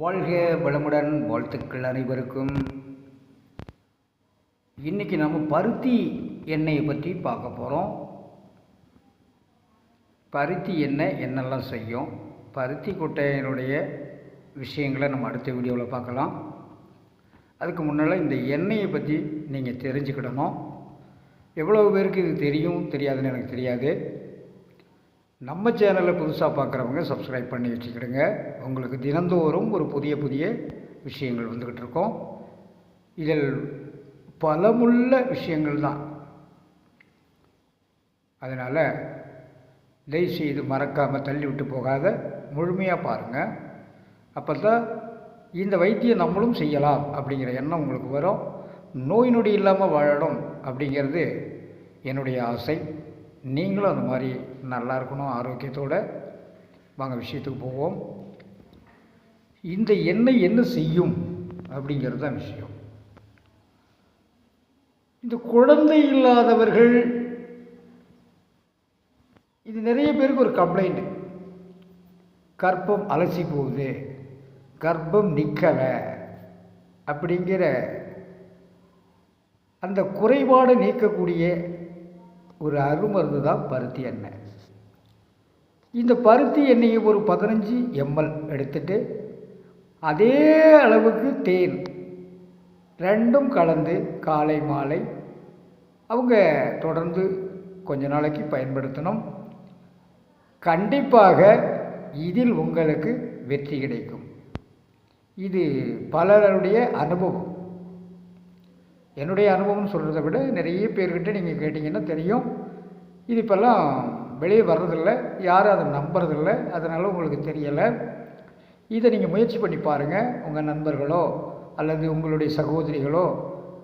வாழ்க வளமுடன் வாழ்த்துக்கள் அனைவருக்கும். இன்றைக்கி நம்ம பருத்தி எண்ணெயை பற்றி பார்க்க போகிறோம் பருத்தி எண்ணெய் என்னெல்லாம் செய்யும்? பருத்தி கொட்டையினுடைய விஷயங்களை நம்ம அடுத்த வீடியோவில் பார்க்கலாம். அதுக்கு முன்னால் இந்த எண்ணெயை பற்றி நீங்கள் தெரிஞ்சுக்கிடணும். எவ்வளோ பேருக்கு இது தெரியும்? தெரியாதுன்னு எனக்கு தெரியாது. நம்ம சேனலை புதுசாக பார்க்குறவங்க சப்ஸ்கிரைப் பண்ணி வச்சுக்கிடுங்க. உங்களுக்கு தினந்தோறும் ஒரு புதிய புதிய விஷயங்கள் வந்துக்கிட்டு இருக்கோம். இதில் பலமுள்ள விஷயங்கள் தான். அதனால் தயவுசெய்து மறக்காமல் தள்ளி விட்டு போகாத முழுமையாக பாருங்கள் அப்போ தான் இந்த வைத்தியம் நம்மளும் செய்யலாம் அப்படிங்கிற எண்ணம் உங்களுக்கு வரும். நோய் நொடி இல்லாமல் வாழணும் அப்படிங்கிறது என்னுடைய ஆசை. நீங்களும் அந்த மாதிரி நல்லா இருக்கணும் ஆரோக்கியத்தோடு. வாங்க விஷயத்துக்கு போவோம். இந்த எண்ணெய் என்ன செய்யும் அப்படிங்கிறது தான் விஷயம். இந்த குழந்தை இல்லாதவர்கள் இது நிறைய பேருக்கு ஒரு கம்ப்ளைண்ட் கர்ப்பம் அலசி போகுது. கர்ப்பம் நிற்கலை அப்படிங்கிற அந்த குறைபாடு நீக்கக்கூடிய ஒரு அருமருந்து தான் பருத்தி எண்ணெய். இந்த பருத்தி எண்ணெயை ஒரு பதினஞ்சு எம்எல் எடுத்துட்டு அதே அளவுக்கு தேன் ரெண்டும் கலந்து காலை மாலை அவங்க தொடர்ந்து கொஞ்ச நாளைக்கு பயன்படுத்தணும். கண்டிப்பாக இதில் உங்களுக்கு வெற்றி கிடைக்கும். இது பலருடைய அனுபவம். என்னுடைய அனுபவம்னு சொல்கிறத விட நிறைய பேர்கிட்ட நீங்கள் கேட்டிங்கன்னா தெரியும். இது இப்போல்லாம் வெளியே வர்றதில்ல. யாரும் அதை நம்புறதில்ல. அதனால் உங்களுக்கு தெரியலை. இதை நீங்கள் முயற்சி பண்ணி பாருங்கள் உங்கள் நண்பர்களோ அல்லது உங்களுடைய சகோதரிகளோ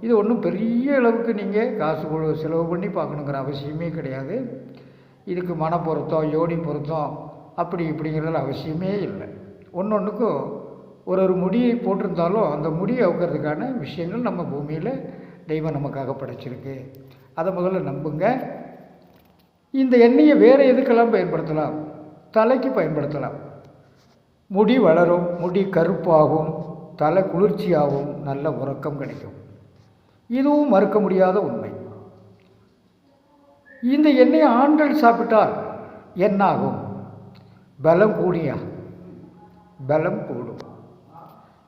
இது ஒன்றும் பெரிய அளவுக்கு நீங்கள் காசு கொடு செலவு பண்ணி பார்க்கணுங்கிற அவசியமே கிடையாது. இதுக்கு மன பொருத்தம் யோனி பொருத்தம் அப்படி இப்படிங்கிறதுல அவசியமே இல்லை. ஒன்று ஒன்றுக்கும் ஒரு ஒரு முடியை போட்டிருந்தாலும் அந்த முடியை அவுக்கிறதுக்கான விஷயங்கள் நம்ம பூமியில் தெய்வம் நமக்காக படைச்சிருக்கு. அதை முதல்ல நம்புங்க. இந்த எண்ணெயை வேறு எதுக்கெல்லாம் பயன்படுத்தலாம்? தலைக்கு பயன்படுத்தலாம். முடி வளரும் முடி கருப்பாகும் தலை குளிர்ச்சியாகும் நல்ல உறக்கம் கிடைக்கும். இதுவும் மறுக்க முடியாத உண்மை. இந்த எண்ணெயை ஆண்கள் சாப்பிட்டால் என்னாகும்? பலம் கூடியா? பலம் கூடும்.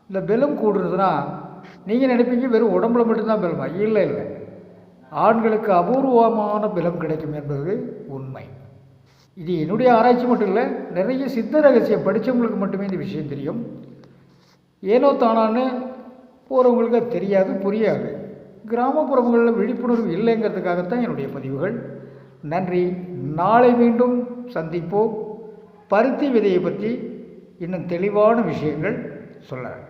இந்த பெலும் கூடுறதுனா நீங்கள் நினைப்பீங்க வெறும் உடம்புல மட்டும்தான் பலமா இல்லை இல்லை. ஆண்களுக்கு அபூர்வமான பலம் கிடைக்கும் என்பது உண்மை. இது என்னுடைய ஆராய்ச்சி மட்டும் இல்லை நிறைய சித்த ரகசியம் படித்தவங்களுக்கு மட்டுமே இந்த விஷயம் தெரியும். ஏனோ தானான்னு போகிறவங்களுக்கு அது தெரியாது புரியாது. கிராமப்புறங்களில் விழிப்புணர்வு இல்லைங்கிறதுக்காகத்தான் என்னுடைய பதிவுகள். நன்றி. நாளை மீண்டும் சந்திப்போம். பருத்தி விதையை பற்றி இன்னும் தெளிவான விஷயங்கள் சொல்ல